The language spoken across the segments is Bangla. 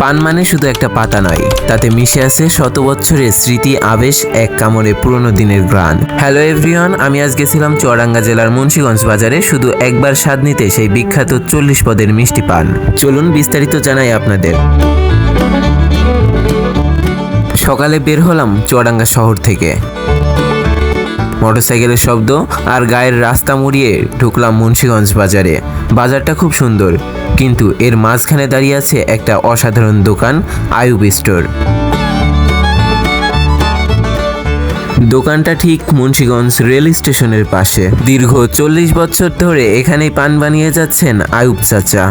পান মানে শুধু একটা পাতা নয়, তাতে মিশে আছে শত বছরের স্মৃতি, আবেশ, এক কামড়ে পুরনো দিনের গ্রান হ্যালো এভরিওয়ান আমি আজ গেছিলাম চুয়াডাঙ্গা জেলার মুন্সীগঞ্জ বাজারে, শুধু একবার স্বাদ নিতে সেই বিখ্যাত চল্লিশ পদের মিষ্টি পান। চলুন বিস্তারিত জানাই আপনাদের। সকালে বের হলাম চুয়াডাঙ্গা শহর থেকে। মোটরসাইকেলের শব্দ আর গায়ের রাস্তা মুড়িয়ে ঢুকলাম মুন্সিগঞ্জ বাজারে। বাজারটা খুব সুন্দর, কিন্তু এর মাঝখানে দাঁড়িয়ে আছে একটা অসাধারণ দোকান আয়ুব স্টোর। দোকানটা ঠিক মুন্সিগঞ্জ রেল স্টেশনের পাশে। দীর্ঘ চল্লিশ বছর ধরে এখানেই পান বানিয়ে যাচ্ছেন আয়ুব চাচা।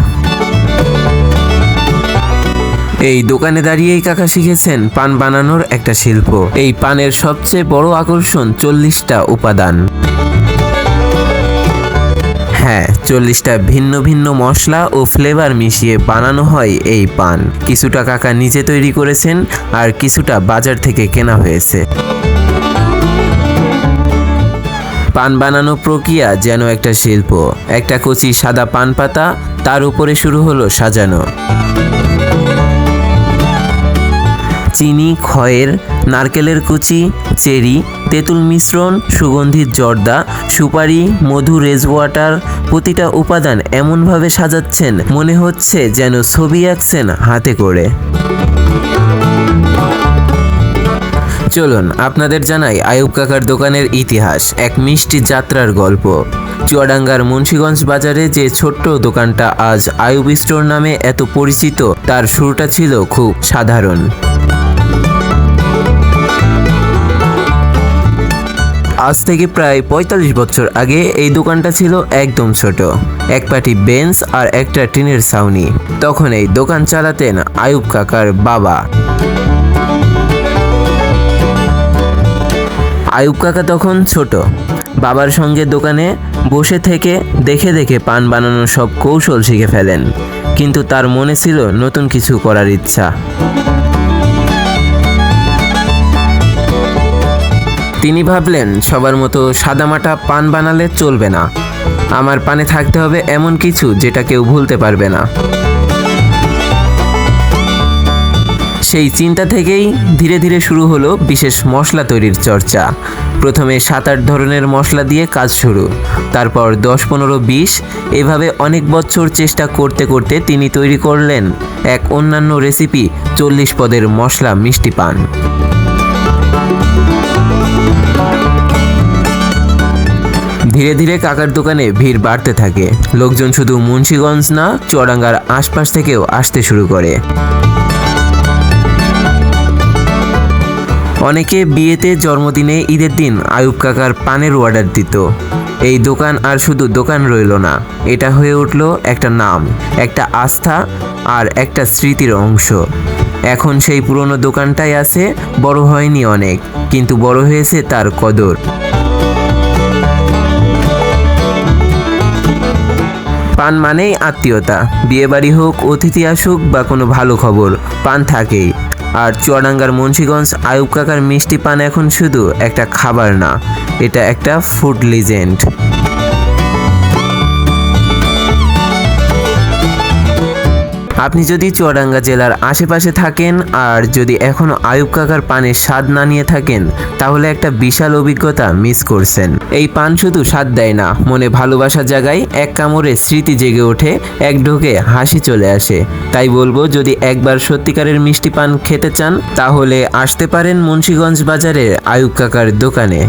এই দোকানে দাঁড়িয়েই কাকা শিখেছেন পান বানানোর একটা শিল্প। এই পানের সবচেয়ে বড় আকর্ষণ চল্লিশটা উপাদান। হ্যাঁ চল্লিশটা ভিন্ন ভিন্ন মশলা ও ফ্লেভার মিশিয়ে বানানো হয় এই পান। কিছুটা কাকা নিজে তৈরি করেছেন আর কিছুটা বাজার থেকে কেনা হয়েছে। পান বানানো প্রক্রিয়া যেন একটা শিল্প। একটা কচি সাদা পান পাতা তার উপরে শুরু হলো সাজানো। চিনি, খয়ের, নারকেলের কুচি, চেরি, তেঁতুল মিশ্রণ সুগন্ধিত জর্দা, সুপারি, মধু রেজ ওয়াটার প্রতিটা উপাদান এমনভাবে সাজাচ্ছেন, মনে হচ্ছে যেন ছবি আঁকছেন হাতে করে। চলুন, আপনাদের জানাই আয়ুব কাকার দোকানের ইতিহাস, এক মিষ্টি যাত্রার গল্প। চুয়াডাঙ্গার মুন্সীগঞ্জ বাজারে যে ছোট্ট দোকানটা আজ আয়ুব স্টোর নামে এত পরিচিত, তার শুরুটা ছিল খুব সাধারণ। আজ থেকে প্রায় পঁয়তাল্লিশ বছর আগে এই দোকানটা ছিল একদম ছোট। এক পাটি বেঞ্চ আর একটা টিনের ছাউনি। তখন এই দোকান চালাতেন আয়ুব কাকার বাবা। আয়ুব কাকা তখন ছোট। বাবার সঙ্গে দোকানে বসে থেকে দেখে দেখে পান বানানোর সব কৌশল শিখে ফেলেন। কিন্তু তার মনে ছিল নতুন কিছু করার ইচ্ছা। তিনি ভাবলেন, সবার মতো সাদামাটা পান বানালে চলবে না। আমার পানে থাকতে হবে এমন কিছু যেটা কেউ ভুলতে পারবে না। সেই চিন্তা থেকেই ধীরে ধীরে শুরু হলো বিশেষ মশলা তৈরির চর্চা। প্রথমে সাত আট ধরনের মশলা দিয়ে কাজ শুরু, তারপর দশ পনেরো বিশ, এভাবে অনেক বছর চেষ্টা করতে করতে তিনি তৈরি করলেন এক অন্যান্য রেসিপি চল্লিশ পদের মশলা মিষ্টি পান। ধীরে ধীরে কাকার দোকানে ভিড় বাড়তে থাকে। লোকজন শুধু মুন্সিগঞ্জ না চুয়াডাঙ্গার আশপাশ থেকেও আসতে শুরু করে। অনেকে বিয়েতে জন্মদিনে ঈদের দিন আয়ুব কাকার পানের অর্ডার দিত। এই দোকান আর শুধু দোকান রইল না, এটা হয়ে উঠল একটা নাম, একটা আস্থা আর একটা স্মৃতির অংশ। এখন সেই পুরনো দোকানটাই আছে, বড় হয়নি অনেক, কিন্তু বড় হয়েছে তার কদর। পান মানেই আত্মীয়তা। বিয়েবাড়ি হোক, অতিথি আসুক বা কোনো ভালো খবর, পান থাকেই। আর চুয়াডাঙ্গার মুন্সিগঞ্জ আয়ুব কাকার মিষ্টি পান এখন শুধু একটা খাবার না, এটা একটা ফুড লিজেন্ড আপনি যদি চুয়াডাঙ্গা জেলার আশেপাশে থাকেন আর যদি এখনও আয়ুব কাকার পানের স্বাদ না নিয়ে থাকেন, তাহলে একটা বিশাল অভিজ্ঞতা মিস করছেন। এই পান শুধু স্বাদ দেয় না, মনে ভালোবাসার জায়গায় এক কামড়ে স্মৃতি জেগে ওঠে, এক ঢোকে হাসি চলে আসে। তাই বলব, যদি একবার সত্যিকারের মিষ্টি পান খেতে চান, তাহলে আসতে পারেন মুন্সীগঞ্জ বাজারের আয়ুব কাকার দোকানে।